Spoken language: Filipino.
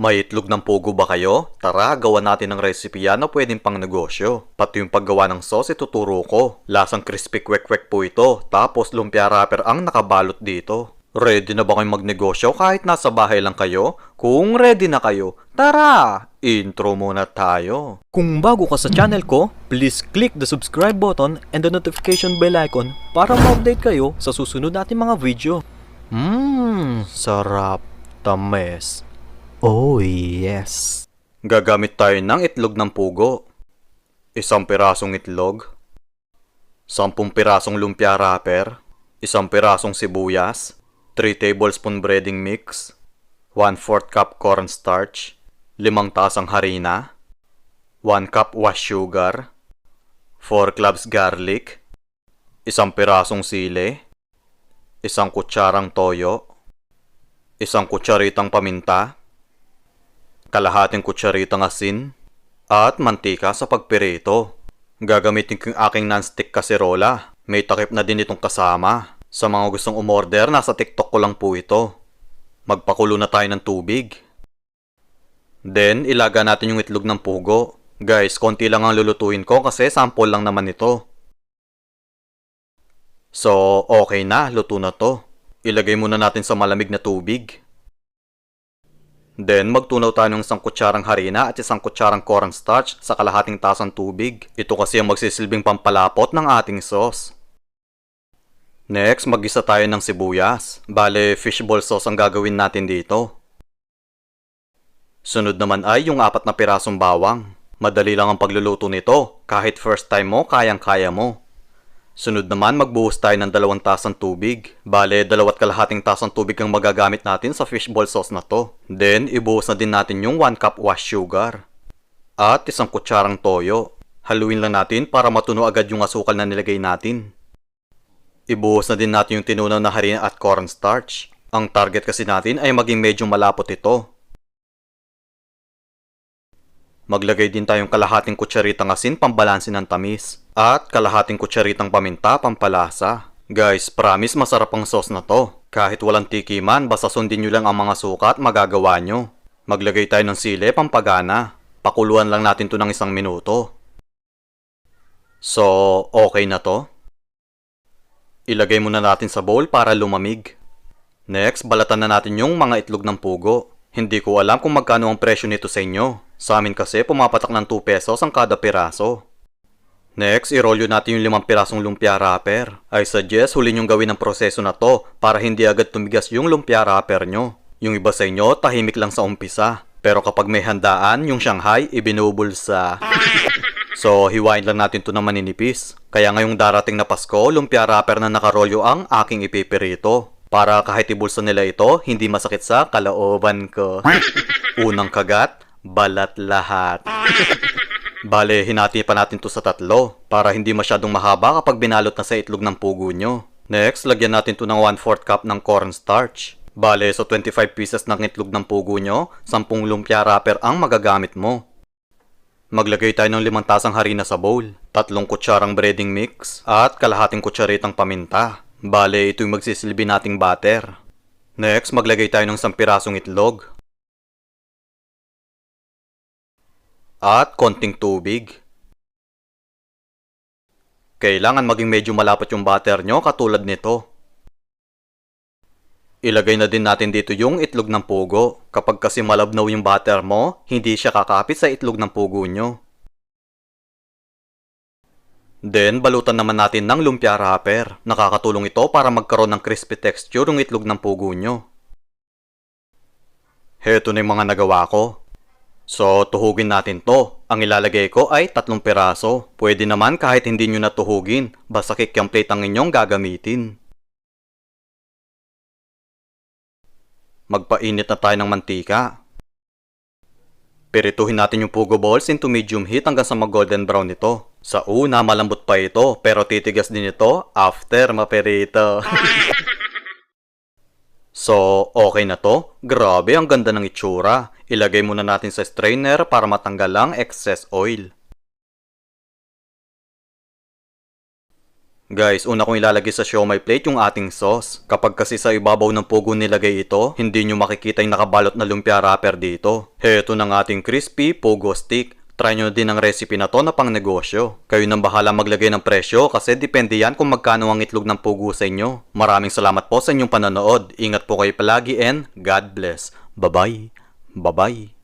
May itlog ng pugo ba kayo? Tara, gawa natin ng recipe yan na pwedeng pang negosyo. Pati yung paggawa ng sauce ituturo ko. Lasang crispy kwek-kwek po ito. Tapos lumpia wrapper ang nakabalot dito. Ready na ba kayong magnegosyo kahit nasa bahay lang kayo? Kung ready na kayo, tara! Intro muna tayo. Kung bago ka sa channel ko, please click the subscribe button and the notification bell icon para ma-update kayo sa susunod natin mga video. Mmm, sarap. Tames. Oh yes. Gagamit tayo ng itlog ng pugo. Isang pirasong itlog. Sampung pirasong lumpia wrapper. Isang pirasong sibuyas. 3 tablespoon breading mix. 1 4 cup cornstarch. Limang tasang harina. 1 cup wash sugar. 4 cloves garlic. Isang pirasong sili. Isang kutsarang toyo. Isang kutsaritang paminta kalahating kutsaritang asin, at mantika sa pagpirito. Gagamitin ko yung aking non-stick kaserola. May takip na din itong kasama. Sa mga gustong umorder, nasa TikTok ko lang po ito. Magpakulo na tayo ng tubig. Then, ilaga natin yung itlog ng pugo. Guys, konti lang ang lulutuin ko kasi sample lang naman ito. So, okay na, luto na to. Ilagay muna natin sa malamig na tubig. Then, magtunaw tayo ng isang kutsarang harina at isang kutsarang cornstarch sa kalahating tasang tubig. Ito kasi ang magsisilbing pampalapot ng ating sauce. Next, magisa tayo ng sibuyas. Bale, fishball sauce ang gagawin natin dito. Sunod naman ay yung apat na pirasong bawang. Madali lang ang pagluluto nito. Kahit first time mo, kayang-kaya mo. Sunod naman, magbuhos tayo ng dalawang tasang tubig. Bale, dalawat kalahating tasang tubig ang magagamit natin sa fishball sauce na to. Then, ibuhos na din natin yung 1 cup wash sugar. At isang kutsarang toyo. Haluin lang natin para matuno agad yung asukal na nilagay natin. Ibuhos na din natin yung tinunaw na harina at cornstarch. Ang target kasi natin ay maging medyo malapot ito. Maglagay din tayong kalahating kutsaritang asin pambalansin ng tamis. At kalahating kutsaritang paminta pampalasa. Guys, promise masarap ang sauce na to. Kahit walang tikiman, basta sundin nyo lang ang mga sukat magagawa nyo. Maglagay tayo ng sile pampagana. Pakuluan lang natin to ng isang minuto. So, okay na to? Ilagay muna natin sa bowl para lumamig. Next, balatan na natin yung mga itlog ng pugo. Hindi ko alam kung magkano ang presyo nito sa inyo. Sa amin kasi pumapatak ng 2 pesos ang kada piraso. Next, irolyo natin yung limang pirasong lumpia wrapper. I suggest huli nyong gawin ang proseso na to para hindi agad tumigas yung lumpia wrapper nyo. Yung iba sa inyo, tahimik lang sa umpisa. Pero kapag may handaan, yung Shanghai, ibinubulsa. So, hiwain lang natin to ng maninipis. Kaya ngayong darating na Pasko, lumpia wrapper na nakarolyo ang aking ipipirito. Para kahit ibulsa nila ito, hindi masakit sa kalooban ko. Unang kagat, balat lahat. Bale, hinati pa natin to sa tatlo para hindi masyadong mahaba kapag binalot na sa itlog ng pugo nyo. Next, lagyan natin to ng 1/4 cup ng cornstarch. Bale, so 25 pieces ng itlog ng pugo nyo, 10 lumpia wrapper ang magagamit mo. Maglagay tayo ng limang tasang harina sa bowl, tatlong kutsarang breading mix, at kalahating kutsaritang paminta. Bale, ito yung magsisilbi nating batter. Next, maglagay tayo ng isang pirasong itlog, at konting tubig. Kailangan maging medyo malapot yung butter nyo katulad nito. Ilagay na din natin dito yung itlog ng pugo. Kapag kasi malabnaw yung butter mo, hindi siya kakapit sa itlog ng pugo nyo. Then, balutan naman natin ng lumpia wrapper. Nakakatulong ito para magkaroon ng crispy texture yung itlog ng pugo nyo. Heto na yung mga nagawa ko. So, tuhugin natin to. Ang ilalagay ko ay tatlong piraso. Pwede naman kahit hindi nyo natuhugin. Basta kikyang plate ang inyong gagamitin. Magpainit na tayo ng mantika. Pirituhin natin yung pugo balls into medium heat hanggang sa mag-golden brown ito. Sa una, malambot pa ito, pero titigas din ito after mapirito. So, okay na to. Grabe, ang ganda ng itsura. Ilagay muna natin sa strainer para matanggal ang excess oil. Guys, una kong ilalagay sa siomay plate yung ating sauce. Kapag kasi sa ibabaw ng pugo nilagay ito, hindi nyo makikita yung nakabalot na lumpia wrapper dito. Heto ng ating crispy pugo stick. Try nyo din ang recipe na to na pang negosyo. Kayo nang bahala maglagay ng presyo kasi depende yan kung magkano ang itlog ng pugo sa inyo. Maraming salamat po sa inyong panonood. Ingat po kayo palagi and God bless. Bye-bye. Bye-bye.